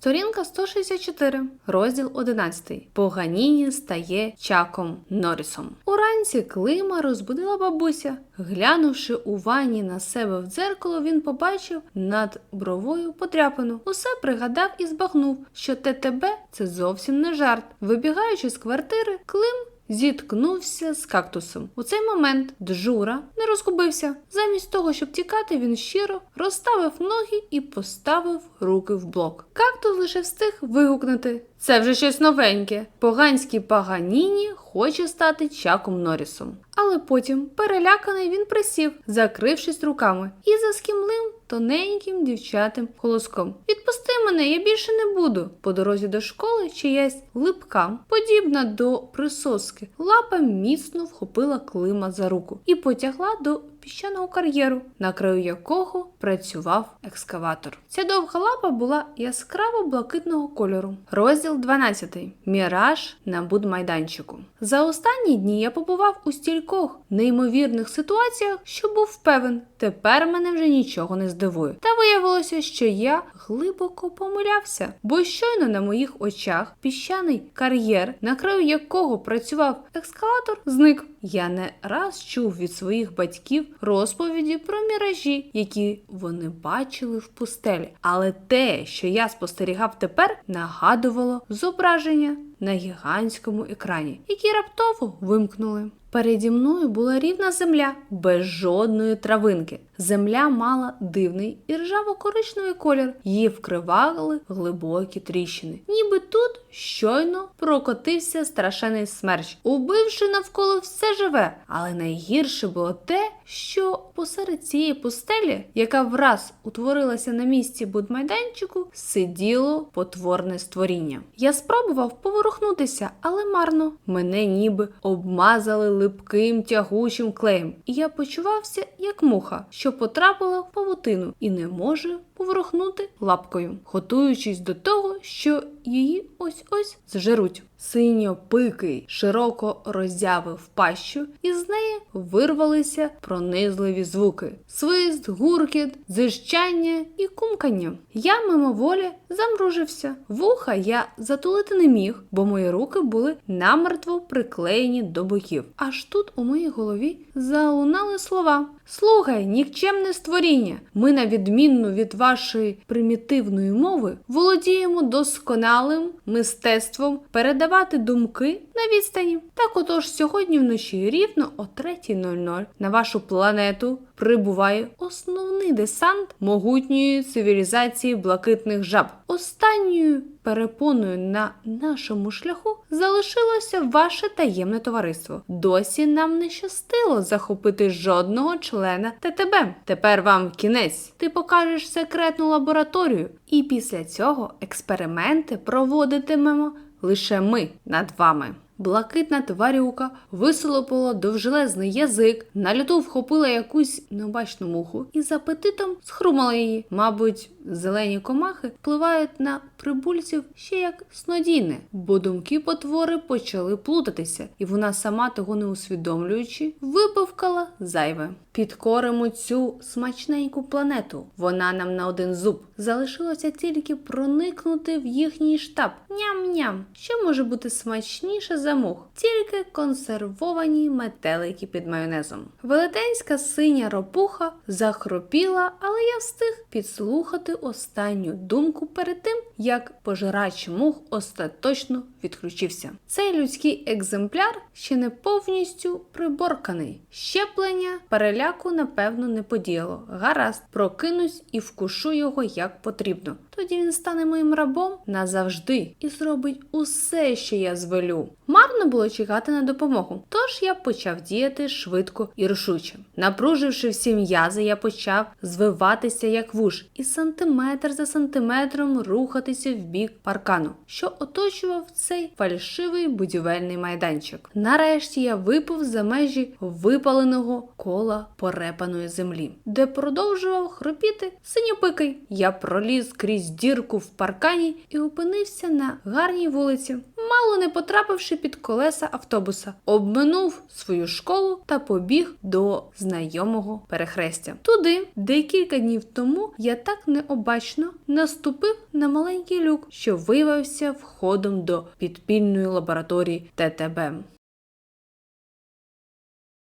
Сторінка 164, розділ 11. Поганіні стає Чаком Норрісом. Уранці Клима розбудила бабуся. Глянувши у ванні на себе в дзеркало, він побачив над бровою потряпину. Усе пригадав і збагнув, що ТТБ це зовсім не жарт. Вибігаючи з квартири, Клим зіткнувся з кактусом. У цей момент Джура не розгубився. Замість того, щоб тікати, він щиро розставив ноги і поставив руки в блок. Кактус лише встиг вигукнути. Це вже щось новеньке. Поганський Паганіні хоче стати Чаком Норрісом. Але потім, переляканий, він присів, закрившись руками, і заскімлив тоненьким дівчатим голоском. Відпусти мене, я більше не буду. По дорозі до школи чиясь липка, подібна до присоски, лапа міцно вхопила Клима за руку і потягла до піщаного кар'єру, на краю якого працював екскаватор. Ця довга лапа була яскраво блакитного кольору. Розділ 12. Міраж на будмайданчику. За останні дні я побував у стількох неймовірних ситуаціях, що був певен, тепер мене вже нічого не здивує. Та виявилося, що я глибоко помилявся, бо щойно на моїх очах піщаний кар'єр, на краю якого працював екскаватор, зник. Я не раз чув від своїх батьків розповіді про міражі, які вони бачили в пустелі. Але те, що я спостерігав тепер, нагадувало зображення на гігантському екрані, які раптово вимкнули. Переді мною була рівна земля без жодної травинки. Земля мала дивний і ржаво-коричневий колір, її вкривали глибокі тріщини. Ніби тут щойно прокотився страшений смерч, убивши навколо все живе. Але найгірше було те, що посеред цієї пустелі, яка враз утворилася на місці будмайданчику, сиділо потворне створіння. Я спробував поворухнутися, але марно. Мене ніби обмазали липким тягучим клеєм, і я почувався як муха, що потрапила в павутину і не може поворухнути лапкою, готуючись до того, що її ось-ось зжеруть. Синьопикий широко роззявив пащу, і з неї вирвалися пронизливі звуки: свист, гуркіт, зищання і кумкання. Я мимоволі замружився. Вуха я затулити не міг, бо мої руки були намертво приклеєні до боків. Аж тут у моїй голові залунали слова. Слухай, нікчемне створіння. Ми, на відмінну від вашої примітивної мови, володіємо досконалим мистецтвом передавати думки на відстані. Так отож сьогодні вночі рівно о 3.00 на вашу планету прибуває основний десант могутньої цивілізації блакитних жаб. Останньою перепоною на нашому шляху залишилося ваше таємне товариство. Досі нам не щастило захопити жодного члена ТТБ. Тепер вам кінець. Ти покажеш секретну лабораторію, і після цього експерименти проводитимемо лише ми над вами. Блакитна тварюка висолопила довжелезний язик, на люту вхопила якусь необачну муху і з апетитом схрумала її. Мабуть, зелені комахи впливають на прибульців ще як снодійне, бо думки потвори почали плутатися, і вона, сама того не усвідомлюючи, випивкала зайве. Підкоримо цю смачненьку планету. Вона нам на один зуб. Залишилося тільки проникнути в їхній штаб. Ням-ням. Що може бути смачніше за мух? Тільки консервовані метелики під майонезом. Велетенська синя ропуха захропіла, але я встиг підслухати останню думку перед тим, як пожирач мух остаточно відключився. Цей людський екземпляр ще не повністю приборканий. Щеплення переляку, напевно, не подіяло. Гаразд, прокинусь і вкушу його як потрібно. Тоді він стане моїм рабом назавжди і зробить усе, що я звелю. Марно було чекати на допомогу, тож я почав діяти швидко і рішуче. Напруживши всі м'язи, я почав звиватися як вуж, і сантиметр за сантиметром рухатися в бік паркану, що оточував цей фальшивий будівельний майданчик. Нарешті я випав за межі випаленого кола порепаної землі, де продовжував хропіти синьопикий. Я проліз крізь дірку в паркані і опинився на гарній вулиці, мало не потрапивши під колеса автобуса, обминув свою школу та побіг до знайомого перехрестя. Туди, де кілька днів тому я так необачно наступив на маленький люк, що виявився входом до підпільної лабораторії ТТБ.